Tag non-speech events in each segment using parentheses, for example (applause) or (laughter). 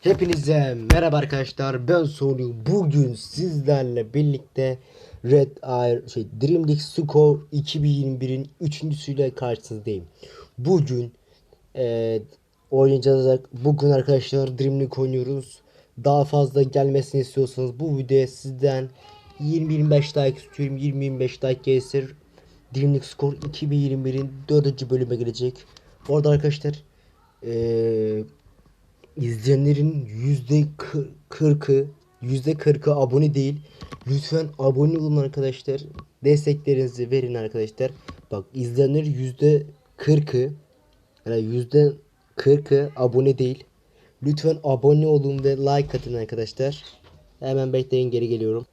Hepinize merhaba arkadaşlar ben Sonu bugün sizlerle birlikte Red Air şey Dream League Score 2021'in üçüncüsüyle karşınızdayım. Bugün e, oynayacağız bugün arkadaşlar Dream League oynuyoruz. Daha fazla gelmesini istiyorsanız bu videoya sizden 20-25 like istiyorum 20-25 like gelirse Dream League Score 2021'in 4. bölüme gelecek. Bu arada arkadaşlar eee İzleyenlerin yüzde kırkı yüzde kırkı abone değil. Lütfen abone olun arkadaşlar. Desteklerinizi verin arkadaşlar. Bak izleyenlerin yüzde kırkı yani yüzde kırkı abone değil. Lütfen abone olun ve like atın arkadaşlar. Hemen bekleyin geri geliyorum.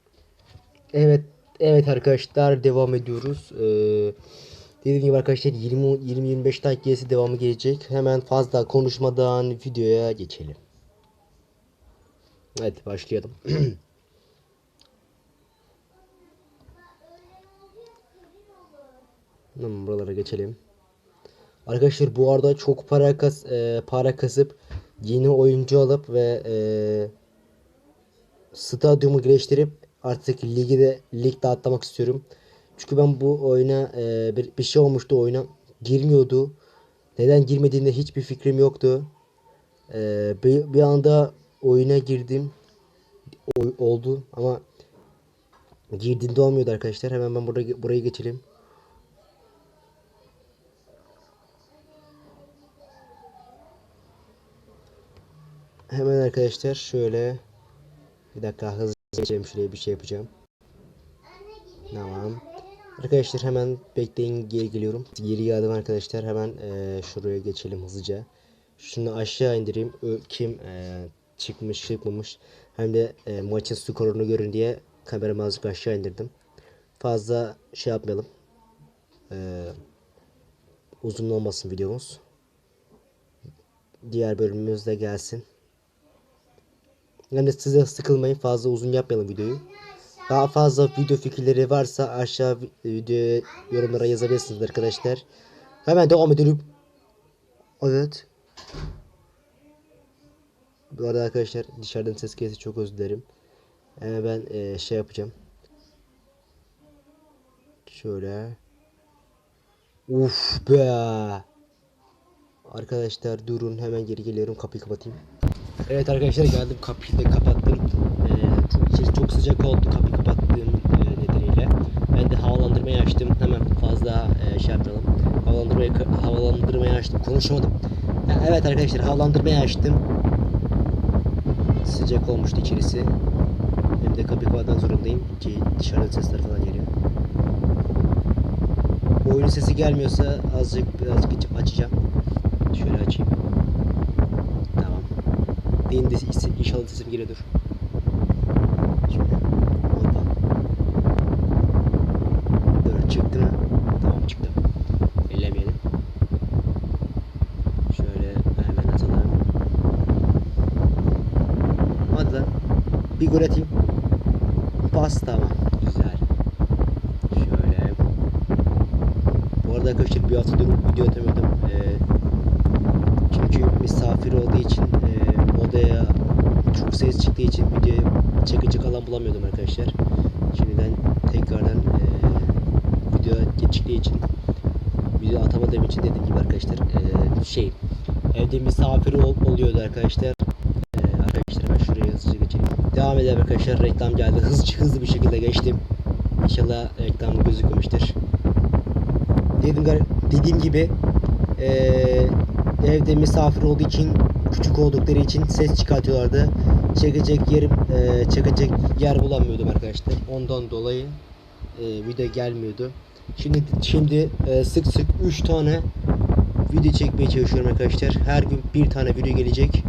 Evet evet arkadaşlar devam ediyoruz. Ee, dediğim gibi arkadaşlar 20 20 25 dakika gerisi devamı gelecek. Hemen fazla konuşmadan videoya geçelim. Evet başlayalım. (clears throat) Buralara geçelim. Arkadaşlar bu arada çok para kas e, para kasıp yeni oyuncu alıp ve e, stadyumu geliştirip artık ligi de ligde atlamak istiyorum. Çünkü ben bu oyuna e, bir, bir şey olmuştu oyuna girmiyordu. Neden girmediğinde hiçbir fikrim yoktu. E, bir, bir anda oyuna girdim. Oy- oldu ama girdiğinde olmuyordu arkadaşlar. Hemen ben burada burayı geçelim. Hemen arkadaşlar şöyle bir dakika hızlı geçelim şuraya bir şey yapacağım. Tamam. Arkadaşlar hemen bekleyin geri geliyorum. Geri geldim arkadaşlar hemen eee, şuraya geçelim hızlıca. Şunu aşağı indireyim. Ö- Kim eee, çıkmış çıkmamış. Hem de eee, maçın skorunu görün diye kameramı azıcık aşağı indirdim. Fazla şey yapmayalım. Eee, uzun olmasın videomuz. Diğer bölümümüz de gelsin. Yani size sıkılmayın fazla uzun yapmayalım videoyu. Daha fazla video fikirleri varsa aşağı vi- videoya yorumlara yazabilirsiniz arkadaşlar. Hemen devam edelim. Evet. Bu arada arkadaşlar dışarıdan ses gelirse çok özür dilerim. Hemen ben eee, şey yapacağım. Şöyle. Uf be. Arkadaşlar durun hemen geri geliyorum kapıyı kapatayım. Evet arkadaşlar geldim kapıyı da kapattım. Ee, çok, içerisi çok sıcak oldu kapıyı kapattığım e, nedeniyle. Ben de havalandırmayı açtım. Hemen fazla e, şey yapmayalım. Havalandırmayı, havalandırmayı açtım. Konuşamadım. Ha, evet arkadaşlar havalandırmayı açtım. Sıcak olmuştu içerisi. Hem de kapıyı kapatmak zorundayım ki dışarıda sesler falan geliyor. Oyunun sesi gelmiyorsa azıcık birazcık açacağım. Şöyle açayım. Benim de inşallah sesim geliyordur. Şöyle. Hoppa. Dur çıktı mı? Tamam çıktı. Ellemeyelim. Şöyle hemen atalım. Hadi. Bir gol atayım. Pas. Güzel. Şöyle. Bu arada arkadaşlar bir haftadır video atamıyordum. Ee, çünkü misafir olduğu için odaya çok ses çıktığı için video çekecek alan bulamıyordum arkadaşlar. Şimdiden tekrardan e, video geçtiği için video atamadığım için dediğim gibi arkadaşlar e, şey evde misafir ol, oluyordu arkadaşlar. E, arkadaşlar ben şuraya hızlıca geçeyim. Devam edelim arkadaşlar reklam geldi. Hızlı hızlı bir şekilde geçtim. İnşallah reklam gözükmemiştir. Dediğim, dediğim gibi eee, evde misafir olduğu için küçük oldukları için ses çıkartıyorlardı. Çekecek yer eee, çekecek yer bulamıyordum arkadaşlar. Ondan dolayı eee, video gelmiyordu. Şimdi şimdi eee, sık sık 3 tane video çekmeye çalışıyorum arkadaşlar. Her gün bir tane video gelecek.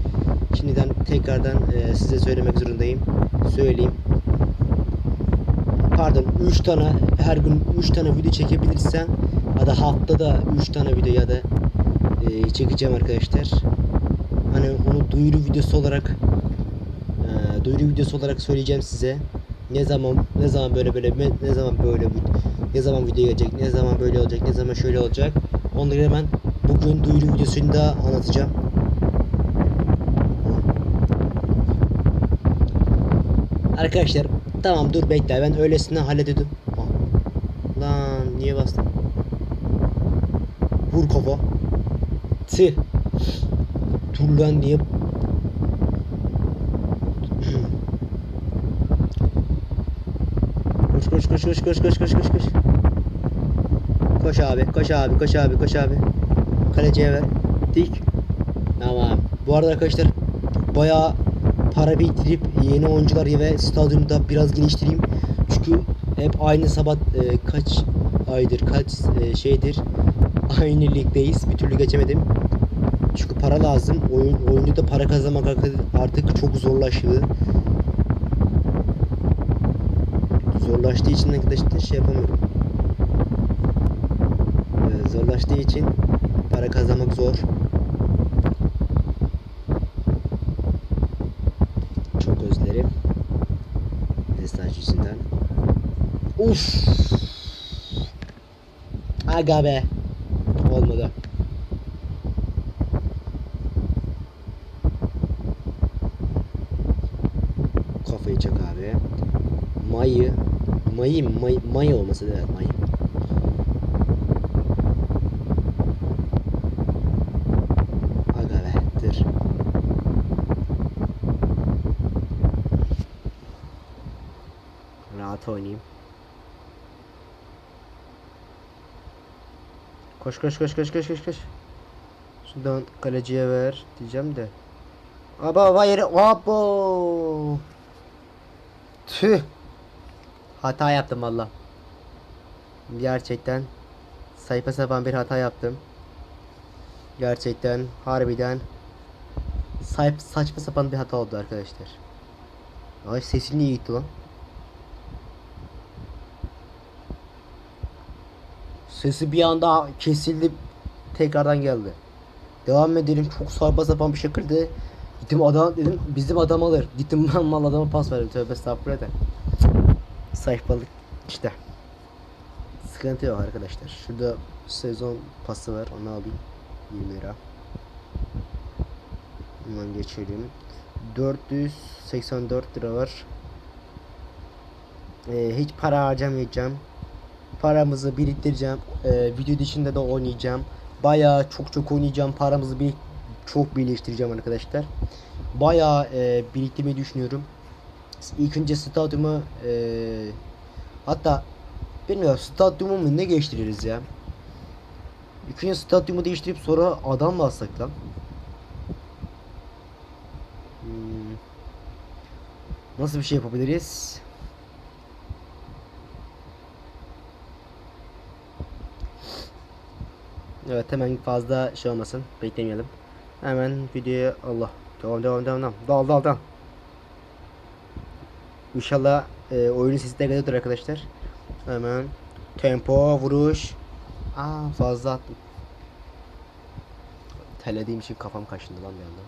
Şimdiden tekrardan eee, size söylemek zorundayım. Söyleyeyim pardon 3 tane her gün 3 tane video çekebilirsem ya da haftada 3 tane video ya da e, çekeceğim arkadaşlar. Hani onu duyuru videosu olarak e, duyuru videosu olarak söyleyeceğim size. Ne zaman ne zaman böyle böyle ne, zaman böyle ne zaman video gelecek, ne zaman böyle olacak, ne zaman şöyle olacak. Onları ben bugün duyuru videosunda anlatacağım. Arkadaşlar tamam dur bekle ben öylesine hallededim. Ah. Lan niye bastım? Vur kafa. Tüh. Dur lan niye? koş koş koş koş koş koş koş koş koş. Koş abi koş abi koş abi koş abi. Kaleciye ver. Dik. Tamam. Bu arada arkadaşlar bayağı para biriktirip yeni oyuncular ve stadyumu da biraz geliştireyim. Çünkü hep aynı sabah e, kaç aydır kaç e, şeydir aynı ligdeyiz. Bir türlü geçemedim. Çünkü para lazım. Oyun oyunda da para kazanmak artık- çok zorlaştı. Zorlaştığı için arkadaşlar şey yapamıyorum. Ee, zorlaştığı için para kazanmak zor. Çok özlerim. Mesaj yüzünden. Uf. Aga be. Olmadı. Kafayı çak abi. Mayı. Mayı mı? May, may olması evet may. Aga be dur. Rahat oynayayım. Koş koş koş koş koş koş koş. Şuradan kaleciye ver diyeceğim de. Aba hayır abo. Tüh. Hata yaptım valla. Gerçekten sayfa sapan bir hata yaptım. Gerçekten harbiden sayf saçma sapan bir hata oldu arkadaşlar. Ay sesim niye gitti lan? Sesi bir anda kesildi tekrardan geldi. Devam edelim çok sarpa sapan bir şekilde gittim adam dedim bizim adam alır. Gittim ben mal adama pas verdim tövbe estağfurullah. Sayfalık işte. Sıkıntı yok arkadaşlar. Şurada sezon pası var onu alayım. 20 lira. Hemen geçelim. 484 lira var. Ee, hiç para harcamayacağım. Paramızı biriktireceğim. Ee, video dışında da oynayacağım. Bayağı çok çok oynayacağım. Paramızı bir çok birleştireceğim arkadaşlar. Bayağı e, biriktirmeyi düşünüyorum. İlk önce stadyumu e, hatta bilmiyorum stadyumu mu ne geçtiririz ya. İlk önce stadyumu değiştirip sonra adam mı alsak lan? Hmm. Nasıl bir şey yapabiliriz? Evet hemen fazla şey olmasın. Beklemeyelim. Hemen videoya Allah. Devam devam devam. Dal dal dal. İnşallah e, oyunun sesi de geliyordur arkadaşlar. Hemen tempo vuruş. Aa fazla attım. Terlediğim için kafam kaşındı lan bir anda.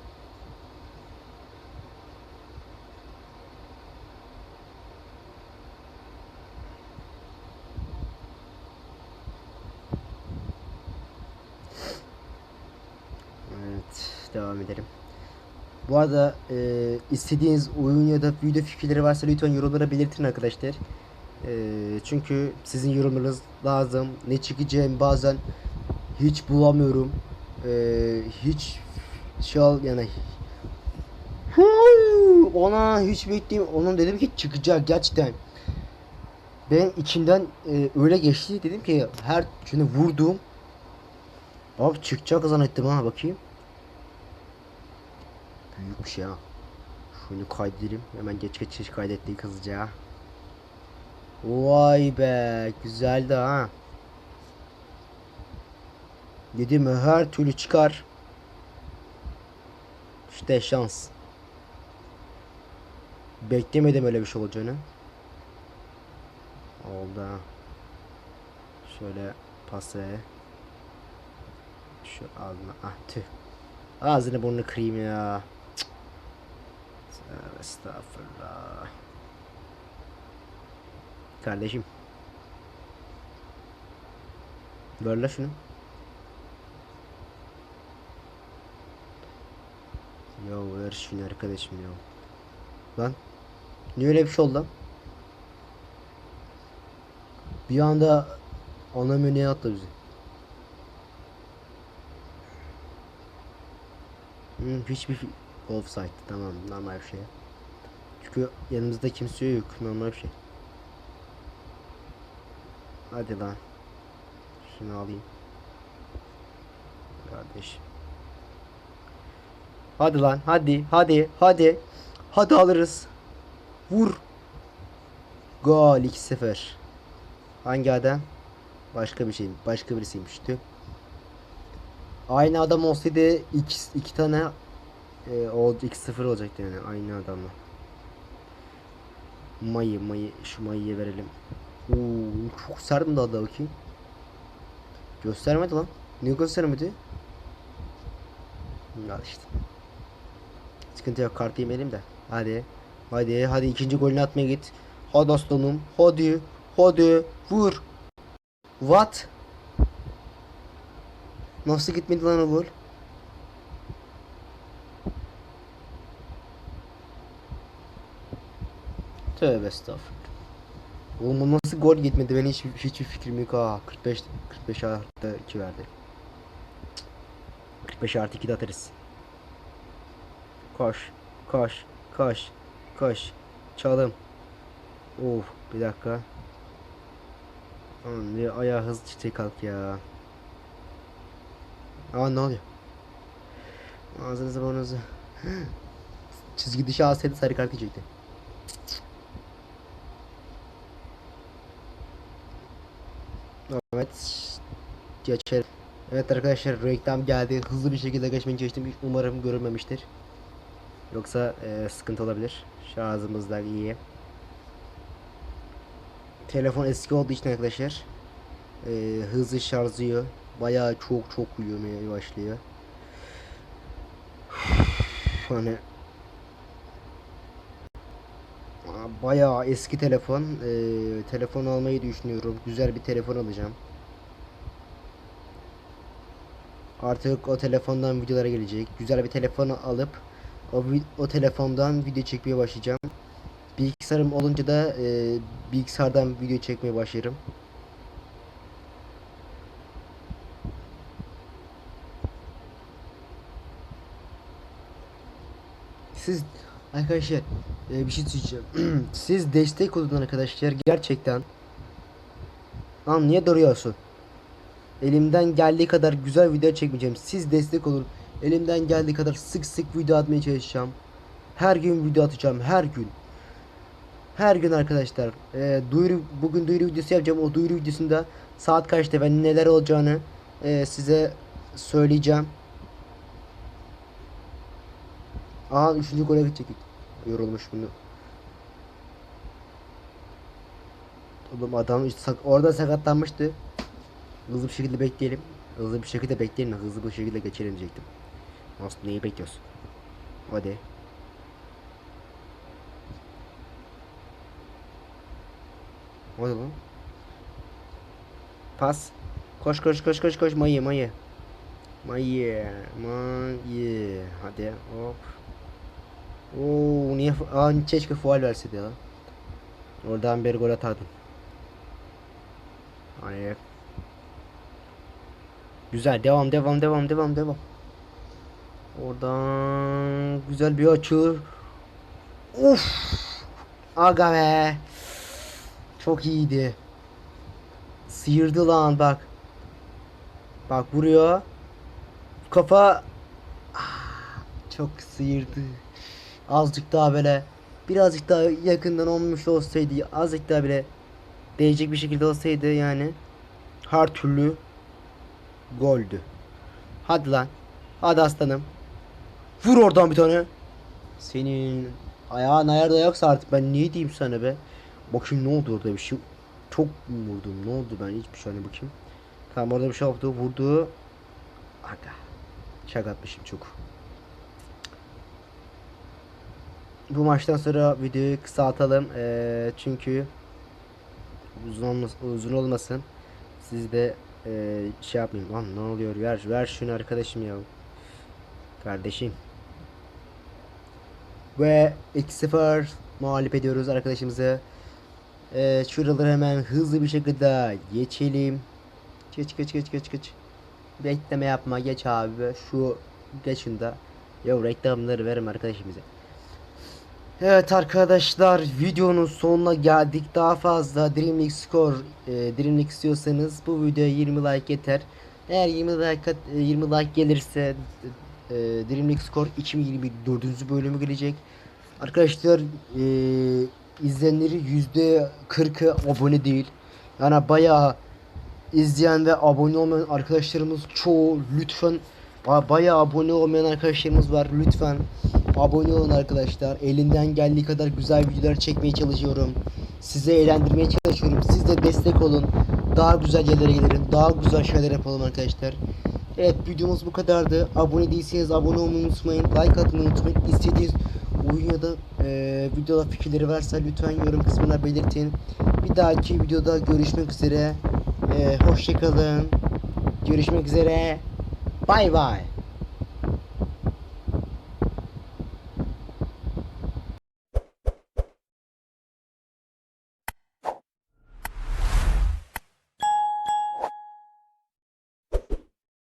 Evet, devam edelim. Bu arada e, istediğiniz oyun ya da video fikirleri varsa lütfen yorumlara belirtin arkadaşlar. E, çünkü sizin yorumlarınız lazım. Ne çekeceğim bazen hiç bulamıyorum. E, hiç şey al yani ona hiç bekleyeyim. Onun dedim ki çıkacak gerçekten. Ben içimden e, öyle geçti dedim ki her şunu vurdum. Abi çıkacak zannettim ha bakayım. Büyükmüş ya. Şunu kaydedelim. Hemen geç geç geç kaydettik hızlıca. Vay be. Güzeldi ha. Dedim her türlü çıkar. İşte şans. Beklemedim öyle bir şey olacağını. Oldu. Şöyle pası. Şu ağzına. Ah tüh. Ağzını burnunu kırayım ya. Estağfurullah. kardeşim. Ver la şunu. Ya ver şunu arkadaşım ya. Lan. Niye öyle bir şey oldu lan? Bir anda ana menüye attı bizi. Hmm, hiçbir offside tamam normal bir şey. Çünkü yanımızda kimse yok normal bir şey. Hadi lan. Şunu alayım. Kardeş. Hadi lan hadi hadi hadi. Hadi alırız. Vur. Gol 2-0. Hangi adam? Başka bir şey. Başka birisiymiş. Tüh. Aynı adam olsaydı iki, iki tane e, o 2-0 olacaktı yani aynı adamla. Mayı mayı şu mayıyı verelim. Oo, çok serdim daha da bakayım. Göstermedi lan. Niye göstermedi? Al işte. Sıkıntı yok kart yemeyelim de. Hadi. Hadi hadi ikinci golünü atmaya git. Hadi aslanım. Hadi. Hadi. Vur. What? Nasıl gitmedi lan o gol? Tövbe estağfurullah. Oğlum nasıl gol gitmedi ben hiç hiçbir fikrim yok ha. 45 45 artı 2 verdi. 45 artı 2 de atarız. Koş koş koş koş. Çalım. Of bir dakika. Aman bir ayağı hızlı çiçek kalk ya. Aa ne oluyor? Ağzınızı burnunuzu (gasps) Çizgi dışı alsaydı sarı kart yiyecekti Evet. Geçer. Evet arkadaşlar reklam geldi. Hızlı bir şekilde geçmeye çalıştım. Umarım görülmemiştir. Yoksa e, sıkıntı olabilir. Şarjımız da iyi. Telefon eski olduğu için arkadaşlar e, hızlı şarjlıyor. Bayağı çok çok uyumaya başlıyor. (sighs) hani Aa, Bayağı eski telefon. Ee, telefon almayı düşünüyorum. Güzel bir telefon alacağım. Artık o telefondan videolara gelecek. Güzel bir telefon alıp o, o telefondan video çekmeye başlayacağım. Bilgisayarım olunca da e, bilgisayardan video çekmeye başlarım. Siz arkadaşlar e, bir şey söyleyeceğim. (clears throat) Siz destek olun arkadaşlar gerçekten. Lan niye duruyorsun? Elimden geldiği kadar güzel video çekmeyeceğim. Siz destek olun. Elimden geldiği kadar sık sık video atmaya çalışacağım. Her gün video atacağım. Her gün. Her gün arkadaşlar. E, duyuru bugün duyuru videosu yapacağım. O duyuru videosunda saat kaçta ve neler olacağını e, size söyleyeceğim. Aa üçüncü gole gidecek. Yorulmuş bunu. Oğlum adam orada sakatlanmıştı. Hızlı bir şekilde bekleyelim. Hızlı bir şekilde bekleyelim. Hızlı bir şekilde geçelim diyecektim. Nasıl neyi bekliyorsun? Hadi. Hadi lan. Pas. Koş koş koş koş koş mayı mayı. Mayı mayı. Hadi hop. Oo niye Aa, keşke faul verseydi ya. Oradan bir gol atardım. Hani Güzel devam devam devam devam devam. Oradan güzel bir açı. Uf. Aga be. Çok iyiydi. Sıyırdı lan bak. Bak vuruyor. Kafa Ah, çok sıyırdı. Azıcık daha böyle birazcık daha yakından olmuş olsaydı azıcık daha bile değecek bir şekilde olsaydı yani her türlü goldü. Hadi lan. Hadi aslanım. Vur oradan bir tane. Senin ayağın ayarda yoksa artık ben niye diyeyim sana be. Bakayım ne oldu orada bir şey. Çok vurdum ne oldu ben hiçbir şey bakayım. Tamam orada bir şey oldu vurdu. Aga. Şaka atmışım çok. Bu maçtan sonra videoyu kısaltalım. Ee, çünkü uzun olmasın, uzun olmasın. Siz de e, şey yapmayın. Lan ne oluyor? Ver ver şunu arkadaşım ya. Kardeşim. Ve 2-0 mağlup ediyoruz arkadaşımızı. E, şuraları hemen hızlı bir şekilde geçelim. Geç geç geç geç geç. Bekleme yapma geç abi. Şu geçinde. Yok reklamları verim arkadaşımıza. Evet arkadaşlar videonun sonuna geldik. Daha fazla Dream League Score e, Dream League istiyorsanız bu videoya 20 like yeter. Eğer 20 like at- e, 20 like gelirse e, Dream League Score 2024. bölümü gelecek. Arkadaşlar e, izleyenleri %40'ı abone değil. Yani bayağı izleyen ve abone olmayan arkadaşlarımız çoğu lütfen ba- bayağı abone olmayan arkadaşlarımız var lütfen abone olun arkadaşlar. Elinden geldiği kadar güzel videolar çekmeye çalışıyorum. Size eğlendirmeye çalışıyorum. Siz de destek olun. Daha güzel yerlere gelirim. Daha güzel şeyler yapalım arkadaşlar. Evet videomuz bu kadardı. Abone değilseniz abone olmayı unutmayın. Like atmayı unutmayın. İstediğiniz oyun ya da e, videoda fikirleri varsa lütfen yorum kısmına belirtin. Bir dahaki videoda görüşmek üzere. Ee, hoşçakalın. Görüşmek üzere. Bay bay.